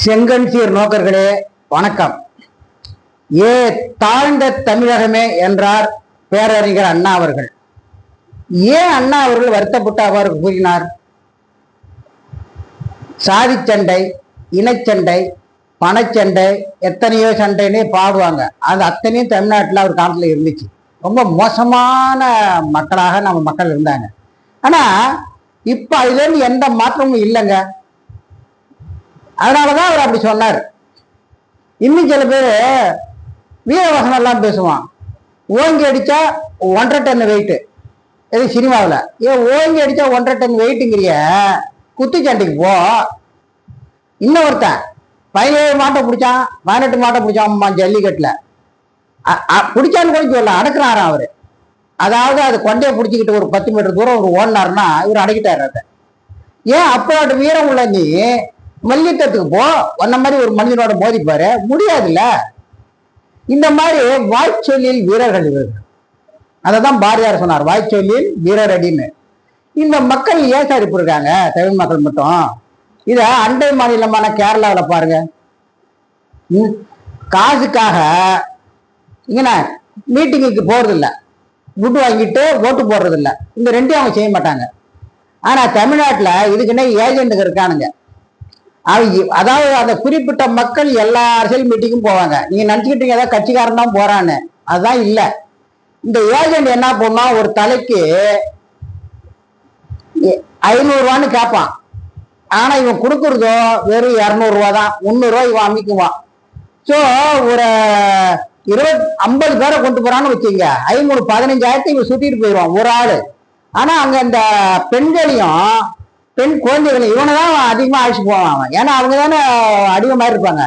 செங்கன்சீர் நோக்கர்களே வணக்கம். ஏ தாழ்ந்த தமிழகமே என்றார் பேரறிஞர் அண்ணா அவர்கள். ஏன் அண்ணா அவர்கள் வருத்தப்பட்டு அவ்வாறு கூறினார்? சாதி சண்டை இனச்சண்டை பணச்சண்டை எத்தனையோ சண்டைன்னு பாடுவாங்க. அது அத்தனையும் தமிழ்நாட்டில் ஒரு காலத்தில் இருந்துச்சு. ரொம்ப மோசமான மக்களாக நம்ம மக்கள் இருந்தாங்க. ஆனால் இப்போ அதுலேருந்து எந்த மாற்றமும் இல்லைங்க. அதனாலதான் அவர் அப்படி சொன்னார். இன்னும் சில பேர் வீரவசனம் எல்லாம் பேசுவான். ஓங்கி அடிச்சா ஒன்றரை டன் வெயிட்டு எது சினிமாவில். ஏன் ஓங்கி அடிச்சா ஒன்றரை டன் வெயிட்டுங்கிறிய குத்துச்சண்டைக்கு போ. இன்னொருத்தன் பதினேழு மாட்டை பிடிச்சான் பதினெட்டு மாட்டை பிடிச்சான் ஜல்லிக்கட்டில். பிடிச்சான்னு கூட சொல்லலாம் அடக்குறாராம் அவர். அதாவது அது கொண்டையை பிடிச்சிக்கிட்டு ஒரு பத்து மீட்டர் தூரம் ஒரு ஓடினாருன்னா இவர் அடக்கிட்டாரு அதை. ஏன் அப்போட வீரம் உள்ள நீ? மல்யுத்தத்துக்கு போ. உன்ன மாதிரி ஒரு மனிதனோட மோதிப்பாரு முடியாதுல்ல. இந்த மாதிரி வாய்ச்சொல்லில் வீரர்கள் இவர்கள். அதை தான் பாரதியார் சொன்னார். வாய்ச்சொல்லில் வீரர் அடின்னு இந்த மக்கள் ஏன் சார் இப்படி இருக்காங்க? தமிழ் மக்கள் மட்டும். இத அண்டை மாநிலமான கேரளாவில் பாருங்க. ம், காசுக்காக இங்கண்ணா மீட்டிங்குக்கு போறது இல்ல துட்டு வாங்கிட்டு ஓட்டு போடுறதில்ல. இந்த ரெண்டையும் அவங்க செய்ய மாட்டாங்க. ஆனா தமிழ்நாட்டில் இதுக்குன்னே ஏஜென்ட்டுங்க இருக்கானுங்க? அதாவது அந்த குறிப்பிட்ட மக்கள் எல்லா அரசியல் மீட்டிங்கும் போவாங்க. நீங்க நினைச்சுக்கிட்டீங்க ஏதாவது கட்சிக்காரன் தான் போறான்னு. அதுதான் இல்ல. இந்த ஏஜென்ட் என்ன பண்ணா ஒரு தலைக்கு ஐநூறுரூவான்னு கேட்பான் ஆனா இவன் கொடுக்கறதோ வெறும் இரநூறுவா தான். முந்நூறுரூவா இவன் அமைக்குவான் ஸோ ஒரு இருபத் ஐம்பது பேரை கொண்டு போறான்னு வச்சுங்க ஐநூறு பதினஞ்சாயிரத்தை இவன் சுத்திட்டு போயிடுவான் ஒரு ஆளு. ஆனா அங்க இந்த பெண்களையும் பெண் குழந்தைகளையும் இவனை தான் அதிகமாக அழைச்சி அழைச்சிட்டு போவான் அவன். ஏன்னா அவங்க தானே அடிமை மாதிரி இருப்பாங்க.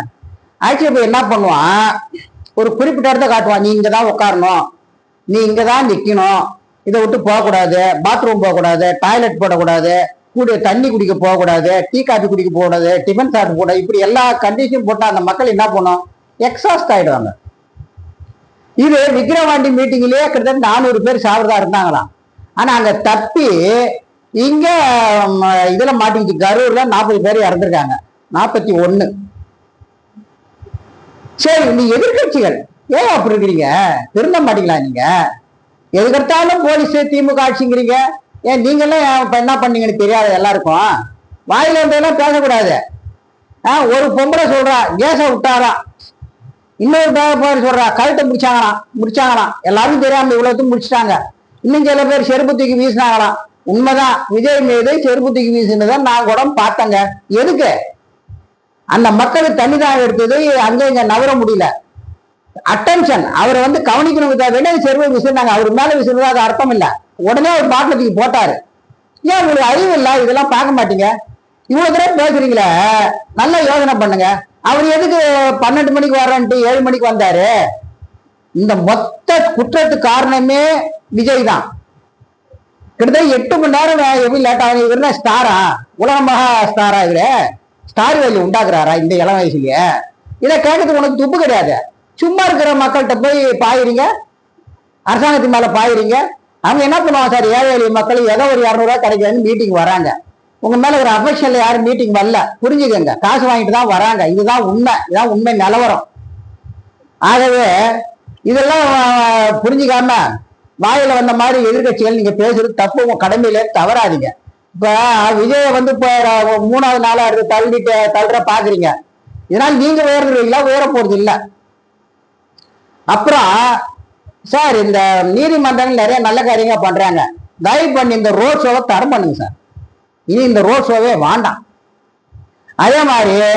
அழைச்சிட்டு போய் என்ன பண்ணுவான்? ஒரு குறிப்பிட்ட இடத்த காட்டுவான். நீ இங்கே தான் உட்காரணும். நீ இங்கே தான் நிற்கணும் இதை விட்டு போகக்கூடாது. பாத்ரூம் போகக்கூடாது. டாய்லெட் போடக்கூடாது. கூட தண்ணி குடிக்க போகக்கூடாது. டீ காஃபி குடிக்க போகக்கூடாது. டிஃபன் சாப்பிட்டு போட இப்படி எல்லா கண்டிஷனும் போட்டால் அந்த மக்கள் என்ன பண்ணும்? எக்ஸாஸ்ட் ஆகிடுவாங்க இது விக்ரவாண்டி மீட்டிங்லேயே கிட்டத்தட்ட நானூறு பேர் சாப்பிட்றதா இருந்தாங்களாம். ஆனால் அங்கே தப்பி இங்க இதுல மாட்டிக்கிச்சு. கரூர்ல நாற்பது பேர் இறந்துருக்காங்க. நாற்பத்தி ஒண்ணு. சரி நீ எதிர்கட்சிகள் ஏன் அப்படி இருக்கிறீங்க? திருந்த மாட்டீங்களா நீங்க? எதுக்கெடுத்தாலும் போலீஸ் திமுக ஆட்சிங்கிறீங்க. ஏன் நீங்களாம் என்ன பண்ணீங்கன்னு தெரியாது எல்லாருக்கும்? வாயில இருந்ததெல்லாம் பேசக்கூடாது. ஆ, ஒரு பொம்பளை சொல்றா கேஸ விட்டாரா? இன்னொரு பேர் சொல்றா கழுத்தை முடிச்சாங்களாம் முடிச்சாங்களாம். எல்லாரும் தெரியாம இவ்வளவுக்கும் முடிச்சிட்டாங்க. இன்னும் சில பேர் செருப்பு தூக்கி வீசினாங்களாம். உண்மைதான். விஜய் மீது செருப்பு தூக்கி வீசினதை நான் கூட பார்த்தேங்க. எதுக்கு? அந்த மக்களுக்கு தண்ணி தான் எடுத்தது. அங்கே இங்க நவர முடியல. அட்டென்ஷன் அவரை வந்து கவனிக்கணும் வேண்டிய செருவை விசிறாங்க அவர் மேல விசிறது அது அர்த்தம் இல்லை. உடனே ஒரு பாட்டில் போட்டார். போட்டாரு ஏன் உங்களுக்கு அறிவு இல்லை? இதெல்லாம் பார்க்க மாட்டீங்க. இவ்வளவு தூரம் பேசுறீங்களே. நல்லா யோசனை பண்ணுங்க. அவர் எதுக்கு பன்னெண்டு மணிக்கு வரேன்ட்டு ஏழு மணிக்கு வந்தாரு? இந்த மொத்த குற்றத்துக்கு காரணமே விஜய் தான். கிட்டத்தட்ட எட்டு மணி நேரம் எப்படி லேட் ஆகுது? இவர் ஸ்டாரா உலக மகா ஸ்டாரா இவரு? ஸ்டார் வேலி உண்டாக்குறாரா இந்த இளம் வயசுலயே? இதை கேட்கறதுக்கு உனக்கு துப்பு கிடையாது. சும்மா இருக்கிற மக்கள்கிட்ட போய் பாயிறீங்க. அரசாங்கத்தின் மேல பாயிறீங்க. அவங்க என்ன பண்ணுவாங்க சார்? ஏழை எளிய மக்கள் ஏதோ ஒரு இரநூறுவா கிடைக்குதுன்னு மீட்டிங் வராங்க. உங்க மேல ஒரு அஃபெக்ஷன்ல யாரும் மீட்டிங் வரல. புரிஞ்சுக்கங்க. காசு வாங்கிட்டு தான் வராங்க. இதுதான் உண்மை. இதுதான் உண்மை நிலவரம். ஆகவே இதெல்லாம் புரிஞ்சுக்காம வாயில வந்த மாதிரி எதிர்க்கட்சிகள் நீங்க பேசுறது தப்பு உங்க கடமையில தவறாதீங்க. இப்ப விஜய வந்து இப்ப மூணாவது நாளா இருக்கு தள்ளிட்டு தள்ளுற பாக்குறீங்க. இதனால நீங்க உயர்ந்துருவீங்களா உயர போறது இல்ல. அப்புறம் சார் இந்த நீதிமன்றங்கள் நிறைய நல்ல காரியங்க பண்றாங்க. தயவு பண்ணி இந்த ரோட் ஷோவை தரம் பண்ணுங்க சார். இனி இந்த ரோட் ஷோவே வேண்டாம். அதே மாதிரி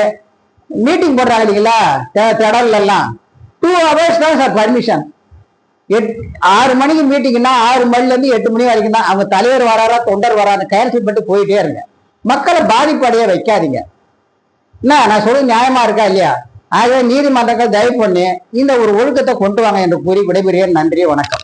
மீட்டிங் போடுறாங்க இல்லைங்களா தெ- திடல்ல எல்லாம். டூ ஹவர்ஸ் தான் சார் பர்மிஷன் எட் ஆறு மணிக்கு மீட்டிங்னா ஆறு மணில இருந்து எட்டு மணி வரைக்கும் தான். அவங்க தலைவர் வராரா தொண்டர் வராரு கேன்சல் பண்ணிட்டு போயிட்டே இருங்க. மக்களை பாதிப்படைய வைக்காதீங்க. என்ன நான் சொல்றது நியாயமா இருக்கா இல்லையா? ஆகவே நீதிமன்றங்கள் தயவு பண்ணி இந்த ஒரு ஒழுக்கத்தை கொண்டு வாங்க என்று கூறி விடைபெறுகிறேன். நன்றி வணக்கம்.